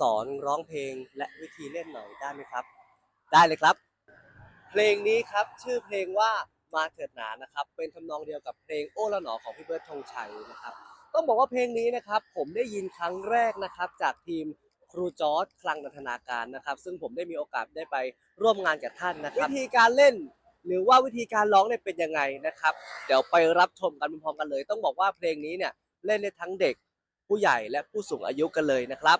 สอนร้องเพลงและวิธีเล่นหน่อยได้ไหมครับ ได้เลยครับ เพลงนี้ครับชื่อเพลงว่ามาเถิดหนานะครับ เป็นทำนองเดียวกับเพลงโอ้ละหนอของพี่เบิร์ดธงชัยนะครับ ต้องบอกว่าเพลงนี้นะครับ ผมได้ยินครั้งแรกนะครับ จากทีมครูจอร์ดคลังนันทนาการนะครับ ซึ่งผมได้มีโอกาสได้ไปร่วมงานกับท่านนะครับ วิธีการเล่น หรือว่าวิธีการร้องเนี่ยเป็นยังไงนะครับ เดี๋ยวไปรับชมกันพร้อมๆกันเลย ต้องบอกว่าเพลงนี้เนี่ยเล่นได้ทั้งเด็กผู้ใหญ่และผู้สูงอายุกันเลยนะครับ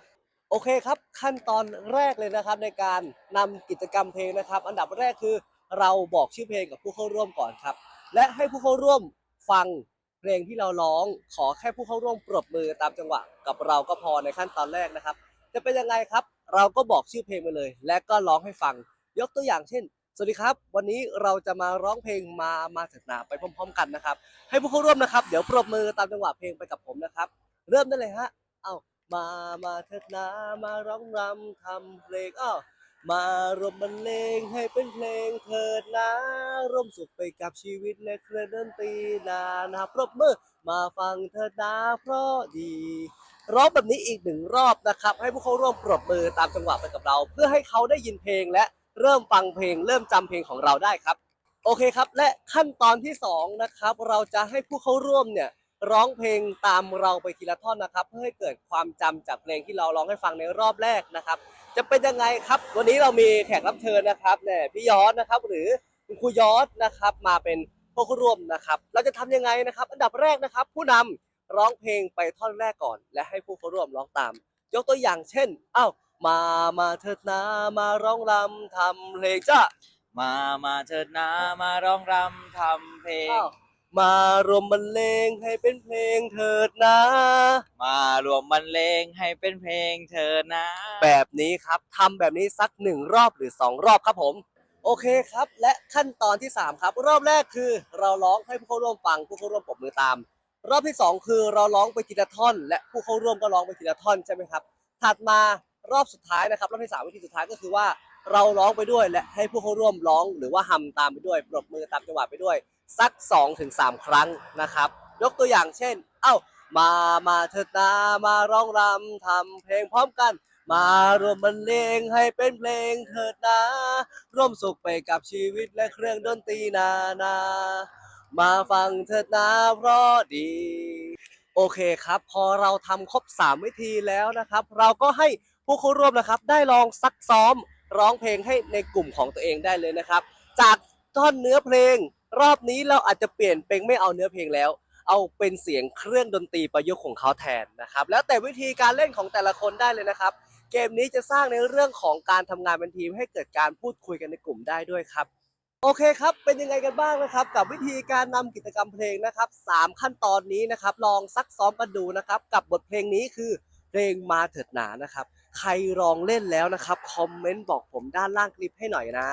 โอเคครับขั้นตอนแรกเลยนะครับในการนำกิจกรรมเพลงนะครับ อันดับแรกคือเราบอกชื่อเพลงกับผู้เข้าร่วมก่อนครับ และให้ผู้เข้าร่วมฟังเพลงที่เราร้อง ขอแค่ผู้เข้าร่วมปรบมือตามจังหวะกับเราก็พอในขั้นตอนแรกนะครับ จะเป็นยังไงครับ เราก็บอกชื่อเพลงไปเลย และก็ร้องให้ฟัง ยกตัวอย่างเช่น สวัสดีครับ วันนี้เราจะมาร้องเพลงมามาเถิดหนาไปพร้อม ๆ กันนะครับ ให้ผู้เข้าร่วมนะครับ เดี๋ยวปรบมือตามจังหวะเพลงไปกับผมนะครับ เริ่มได้เลยฮะเอ้า มา มาเถิดนามาร้องรำทำเพลงอ้าวมารวมบรรเลงให้เป็นเพลงเถิดนะร่วมสุขไปกับชีวิตและเครื่องดนตรีนานะปรบมือมาฟังเถิดนะเพราะดีร้องแบบนี้อีกหนึ่งรอบนะครับ ให้ผู้เข้าร่วมปรบมือตามจังหวะไปกับเรา เพื่อให้เขาได้ยินเพลงและเริ่มฟังเพลง เริ่มจำเพลงของเราได้ครับ โอเคครับ และขั้นตอนที่สองนะครับเราจะให้ผู้เข้าร่วมเนี่ย ร้องเพลงตามเราไปทีละท่อนนะครับ เพื่อให้เกิดความจำจากเพลงที่เราร้องให้ฟังในรอบแรกนะครับ จะเป็นยังไงครับ วันนี้เรามีแขกรับเชิญนะครับเนี่ยพี่ยอดนะครับ หรือคุณครูยอดนะครับ มาเป็นผู้เข้าร่วมนะครับ เราจะทำยังไงนะครับ อันดับแรกนะครับ ผู้นำร้องเพลงไปท่อนแรกก่อน และให้ผู้เข้าร่วมร้องตาม ยกตัวอย่างเช่นอ้าวมามาเถิดนามาร้องรำทำเพลงจ้ามามาเถิดนะมาร้องรำทำเพลงอ้าว มารวมบรรเลงให้เป็นเพลงเถิดนะ มารวมบรรเลงให้เป็นเพลงเถิดนะ แบบนี้ครับทำแบบนี้สักหนึ่งรอบหรือสองรอบครับผม โอเคครับ และขั้นตอนที่3ครับ รอบแรกคือเราร้องให้ผู้เข้าร่วมฟังผู้เข้าร่วมปรบมือตาม รอบที่2คือเราร้องไปทีละท่อน และผู้เข้าร่วมก็ร้องไปทีละท่อนใช่ไหมครับ ถัดมารอบสุดท้ายนะครับรอบที่สามวิธีสุดท้ายก็คือว่าเราร้องไปด้วยและให้ผู้เข้าร่วมร้องหรือว่าฮัมตามไปด้วยปรบมือตามจังหวะไปด้วย สัก 2-3ถึงครั้งนะครับ ยกตัวอย่างเช่น เอ้า มามาเถิดนามาร้องรำทำเพลงพร้อมกัน มารวมบรรเลงให้เป็นเพลงเถิดนะร่วมสุขไปกับชีวิตและเครื่องดนตรีนานา มาฟังเถิดนะเพราะดีโอเคครับ พอเราทำครบ 3 วิธีแล้วนะครับ เราก็ให้ผู้เข้าร่วมนะครับ ได้ลองซักซ้อมร้องเพลงให้ในกลุ่มของตัวเองได้เลยนะครับ จากท่อนเนื้อเพลง รอบนี้เราอาจจะเปลี่ยนเป็นไม่เอาเนื้อเพลงแล้ว เอาเป็นเสียงเครื่องดนตรีประยุกต์ของเขาแทนนะครับ แล้วแต่วิธีการเล่นของแต่ละคนได้เลยนะครับ เกมนี้จะสร้างในเรื่องของการทำงานเป็นทีมให้เกิดการพูดคุยกันในกลุ่มได้ด้วยครับโอเคครับ เป็นยังไงกันบ้างนะครับ กับวิธีการนำกิจกรรมเพลงนะครับสามขั้นตอนนี้นะครับ ลองซักซ้อมกันดูนะครับ กับบทเพลงนี้คือเพลงมาเถิดหนานะครับ ใครลองเล่นแล้วนะครับ คอมเมนต์บอกผมด้านล่างคลิปให้หน่อยนะ